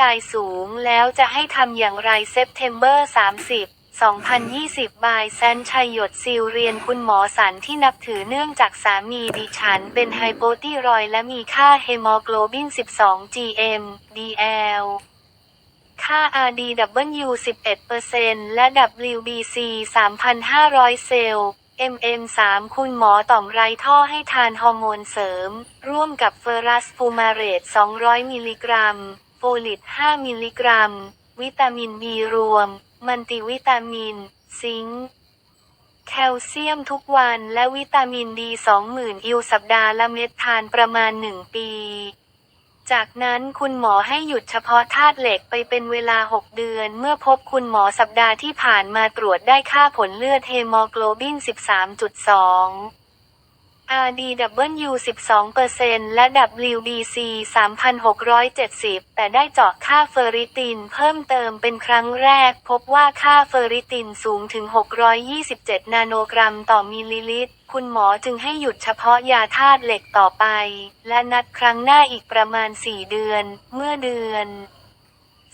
กายสูงแล้วจะให้ทำอย่างไรเซปเทมเบอร์ 30 2020 บายแซนชัยหยดซิลเรียนคุณหมอสันที่นับถือเนื่องจากสามีดิฉัน เป็นไฮโปติรอยและมีค่าเฮโมโกลบิน 12 gm dl ค่า RDW 11%และ WBC 3,500 เซลล์ MM3 คุณหมอต่อมไรท่อให้ทานฮอร์โมนเสริม ร่วมกับเฟอรัสฟูมาเรต 200 มิลลิกรัม โฟลิต 5 มิลลิกรัม วิตามินบีรวม มันติวิตามิน ซิงค์แคลเซียมทุกวันและวิตามินดี 20,000 อิวสัปดาห์ละเม็ดทานประมาณ 1 ปี จากนั้นคุณหมอให้หยุดเฉพาะธาตุเหล็กไปเป็นเวลา 6 เดือน เมื่อพบคุณหมอสัปดาห์ที่ผ่านมาตรวจได้ค่าผลเลือดเฮโมโกลบิน 13.2 RDW 12%และ WBC 3,670 แต่ได้เจาะค่าเฟอริตินเพิ่มเติมเป็นครั้งแรก พบว่าค่าเฟอริตินสูงถึง 627 นาโนกรัมต่อมิลลิลิตร คุณหมอจึงให้หยุดเฉพาะยาธาตุเหล็กต่อไป และนัดครั้งหน้าอีกประมาณ 4 เดือน เมื่อเดือน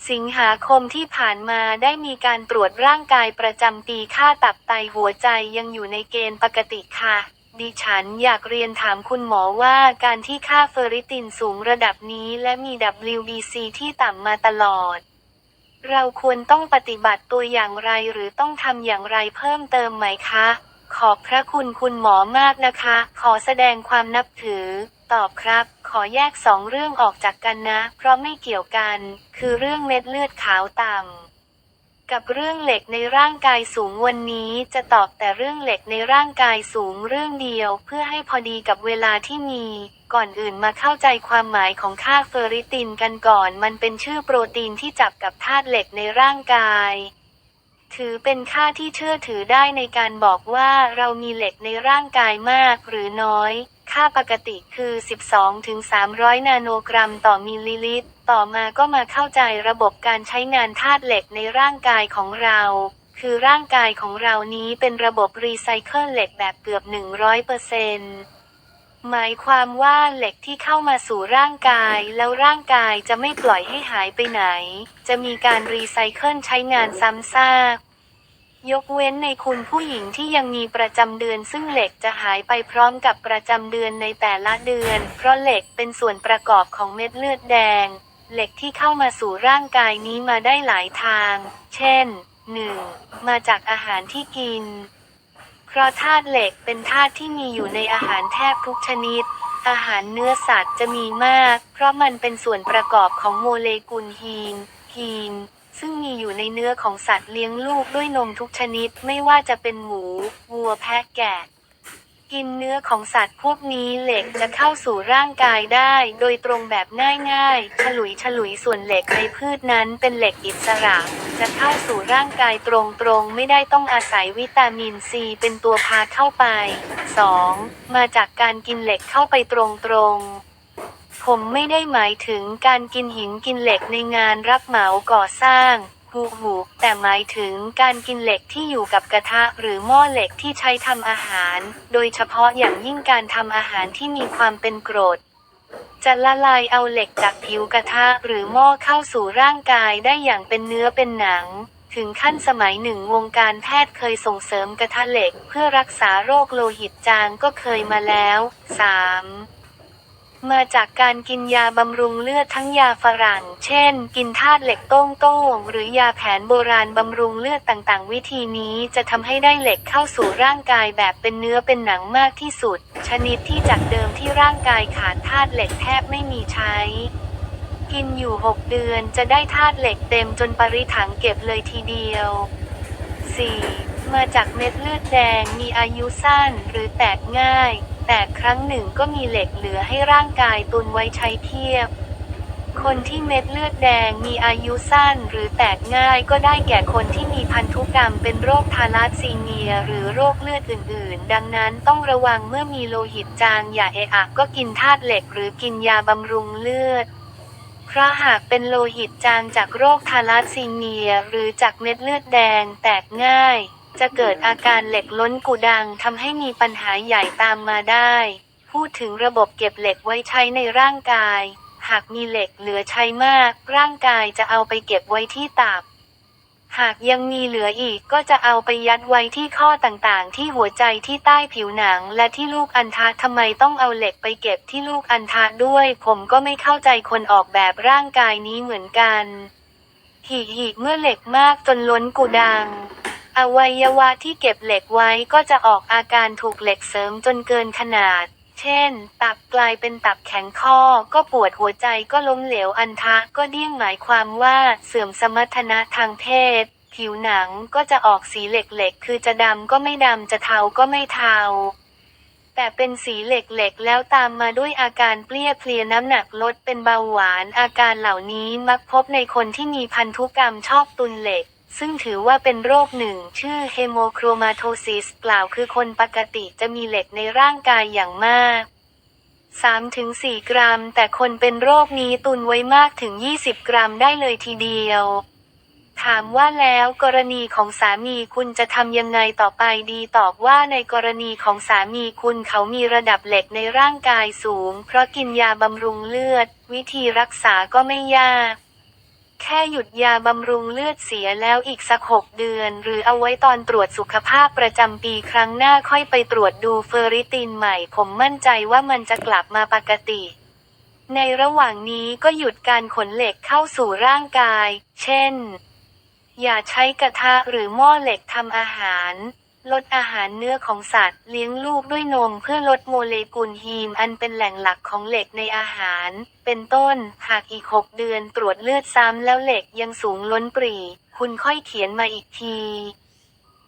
สิงหาคมที่ผ่านมาได้มีการตรวจร่างกายประจำปีค่าตับไตหัวใจยังอยู่ในเกณฑ์ปกติค่ะ ดิฉันอยากเรียนถามคุณหมอว่าการที่ค่าเฟอริตินสูงระดับนี้และมี WBC ที่ต่ำมาตลอด เราควรต้องปฏิบัติตัวอย่างไรหรือต้องทำอย่างไรเพิ่มเติมไหมคะ ขอบพระคุณคุณหมอมากนะคะ ขอแสดงความนับถือ ตอบครับ ขอแยกสองเรื่องออกจากกันนะ เพราะไม่เกี่ยวกัน คือเรื่องเม็ดเลือดขาวต่ำ กับเรื่องเหล็กในร่างกายสูงวันนี้จะตอบแต่เรื่องเหล็กในร่างกายสูงเรื่องเดียว เพื่อให้พอดีกับเวลาที่มี ก่อนอื่นมาเข้าใจความหมายของค่าเฟอริตินกันก่อน มันเป็นชื่อโปรตีนที่จับกับธาตุเหล็กในร่างกาย ถือเป็นค่าที่เชื่อถือได้ในการบอกว่าเรามีเหล็กในร่างกายมากหรือน้อย ค่าปกติคือ 12-300 นาโนกรัมต่อมิลลิลิตร ต่อมาก็มาเข้าใจระบบการใช้งานธาตุเหล็กในร่างกายของเรา คือร่างกายของเรานี้เป็นระบบรีไซเคิลเหล็กแบบเกือบ 100%หมายความว่าเหล็กที่เข้ามาสู่ร่างกายแล้วร่างกายจะไม่ปล่อยให้หายไปไหน จะมีการรีไซเคิลใช้งานซ้ำซากยกเว้นในคุณผู้หญิงที่ยังมีประจำเดือนซึ่งเหล็กจะหายไปพร้อมกับประจำเดือนในแต่ละเดือน เพราะเหล็กเป็นส่วนประกอบของเม็ดเลือดแดง เหล็กที่เข้ามาสู่ร่างกายนี้มาได้หลายทาง เช่น 1. มาจากอาหารที่กิน เพราะธาตุเหล็กเป็นธาตุที่มีอยู่ในอาหารแทบทุกชนิด อาหารเนื้อสัตว์จะมีมาก เพราะมันเป็นส่วนประกอบของโมเลกุลฮีนฮีนซึ่งมีอยู่ในเนื้อของสัตว์เลี้ยงลูกด้วยนมทุกชนิด ไม่ว่าจะเป็นหมู วัวแพะแกะ กินเนื้อของสัตว์พวกนี้เหล็กจะเข้าสู่ร่างกายได้ โดยตรงแบบง่ายๆ ฉลุยฉลุยส่วนเหล็กในพืชนั้นเป็นเหล็กอิสระ จะเข้าสู่ร่างกายตรงๆ ไม่ได้ต้องอาศัยวิตามินซีเป็นตัวพาเข้าไป 2. มาจากการกินเหล็กเข้าไปตรงๆผมไม่ได้หมายถึงการกินหินกินเหล็กในงานรับเหมาก่อสร้าง หูหูแต่หมายถึงการกินเหล็กที่อยู่กับกระทะหรือหม้อเหล็กที่ใช้ทำอาหาร โดยเฉพาะอย่างยิ่งการทำอาหารที่มีความเป็นกรดจะละลายเอาเหล็กจากผิวกระทะหรือหม้อเข้าสู่ร่างกายได้อย่างเป็นเนื้อเป็นหนัง ถึงขั้นสมัยหนึ่งวงการแพทย์เคยส่งเสริมกระทะเหล็ก เพื่อรักษาโรคโลหิตจางก็เคยมาแล้ว 3. มาจากการกินยาบำรุงเลือดทั้งยาฝรั่ง เช่น กินธาตุเหล็กโต้งโต้งหรือยาแผนโบราณบำรุงเลือดต่างๆ วิธีนี้จะทำให้ได้เหล็กเข้าสู่ร่างกายแบบเป็นเนื้อเป็นหนังมากที่สุด ชนิดที่จากเดิมที่ร่างกายขาดธาตุเหล็กแทบไม่มีใช้ กินอยู่ 6 เดือนจะได้ธาตุเหล็กเต็มจนปริถังเก็บเลยทีเดียว 4. มาจากเม็ดเลือดแดงมีอายุสั้นหรือแตกง่าย แต่ครั้งหนึ่งก็มีเหล็กเหลือให้ร่างกายตุนไว้ใช้เทียบ คนที่เม็ดเลือดแดงมีอายุสั้นหรือแตกง่ายก็ได้แก่คนที่มีพันธุกรรมเป็นโรคทาลัสซีเมีย หรือโรคเลือดอื่น ๆ ดังนั้นต้องระวังเมื่อมีโลหิตจางอย่าเอะอะก็กินธาตุเหล็กหรือกินยาบำรุงเลือดเพราะหากเป็นโลหิตจางจากโรคทาลัสซีเมีย หรือจากเม็ดเลือดแดงแตกง่าย จะเกิดอาการเหล็กล้นกูดังทำให้มีปัญหาใหญ่ตามมาได้ พูดถึงระบบเก็บเหล็กไว้ใช้ในร่างกาย หากมีเหล็กเหลือใช้มาก ร่างกายจะเอาไปเก็บไว้ที่ตับ หากยังมีเหลืออีกก็จะเอาไปยัดไว้ที่ข้อต่างๆ ที่หัวใจที่ใต้ผิวหนัง และที่ลูกอัณฑะทำไมต้องเอาเหล็กไปเก็บที่ลูกอัณฑะด้วย ผมก็ไม่เข้าใจคนออกแบบร่างกายนี้เหมือนกันหีหีเมื่อเหล็กมากจนล้นกูดัง อวัยวะที่เก็บเหล็กไว้ก็จะออกอาการถูกเหล็กเสริมจนเกินขนาด เช่น ตับกลายเป็นตับแข็งข้อ ก็ปวดหัวใจก็ล้มเหลวอันทะก็เดี่ยงหมายความว่าเสื่อมสมรรถนะทางเพศ ผิวหนังก็จะออกสีเหล็กๆ คือจะดำก็ไม่ดำจะเทาก็ไม่เทาแต่เป็นสีเหล็กๆ แล้วตามมาด้วยอาการเปรี้ยเพลียน้ำหนักลดเป็นเบาหวาน อาการเหล่านี้มักพบในคนที่มีพันธุกรรมชอบตุนเหล็ก ซึ่งถือว่าเป็นโรคหนึ่ง ชื่อเฮโมโครมาโทซิสกล่าวคือคนปกติจะมีเหล็กในร่างกายอย่างมาก 3-4 กรัม แต่คนเป็นโรคนี้ตุนไว้มากถึง 20 กรัมได้เลยทีเดียว ถามว่าแล้วกรณีของสามีคุณจะทำยังไงต่อไปดีตอบว่าในกรณีของสามีคุณเขามีระดับเหล็กในร่างกายสูง เพราะกินยาบำรุงเลือด วิธีรักษาก็ไม่ยาก แค่หยุดยาบำรุงเลือดเสียแล้วอีกสักหกเดือน หรือเอาไว้ตอนตรวจสุขภาพประจำปีครั้งหน้าค่อยไปตรวจดูเฟอริตินใหม่ ผมมั่นใจว่ามันจะกลับมาปกติ ในระหว่างนี้ก็หยุดการขนเหล็กเข้าสู่ร่างกาย เช่น อย่าใช้กระทะหรือหม้อเหล็กทำอาหาร ลดอาหารเนื้อของสัตว์ เลี้ยงลูกด้วยนมเพื่อลดโมเลกุลฮีม อันเป็นแหล่งหลักของเหล็กในอาหาร เป็นต้น หากอีก 6 เดือนตรวจเลือดซ้ำแล้วเหล็กยังสูงล้นปรี คุณค่อยเขียนมาอีกที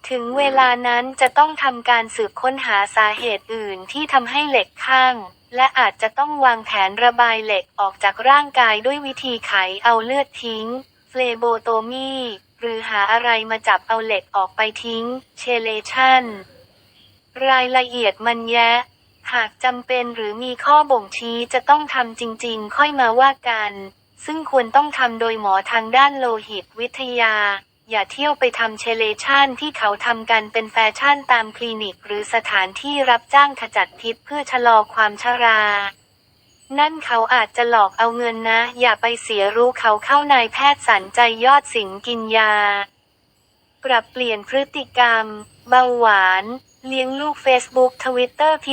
ถึงเวลานั้นจะต้องทำการสืบค้นหาสาเหตุอื่นที่ทำให้เหล็กข้างและอาจจะต้องวางแผนระบายเหล็กออกจากร่างกายด้วยวิธีไขเอาเลือดทิ้ง เฟลโบโตมี หรือหาอะไรมาจับเอาเหล็กออกไปทิ้ง เชเลชันรายละเอียดมันแยะ หากจำเป็นหรือมีข้อบ่งชี้จะต้องทำจริงๆ ค่อยมาว่ากัน ซึ่งควรต้องทำโดยหมอทางด้านโลหิตวิทยา อย่าเที่ยวไปทำเชเลชันที่เขาทำกันเป็นแฟชั่นตามคลินิก หรือสถานที่รับจ้างขจัดพิษเพื่อชะลอความชรา นั่นเขาอาจจะหลอกเอาเงินนะ อย่าไปเสียรู้เขาเข้านายแพทย์สันใจยอดสิงกินยา ปรับเปลี่ยนพฤติกรรม เบาหวาน เลี้ยงลูก Facebook ทวิตเตอร์พิ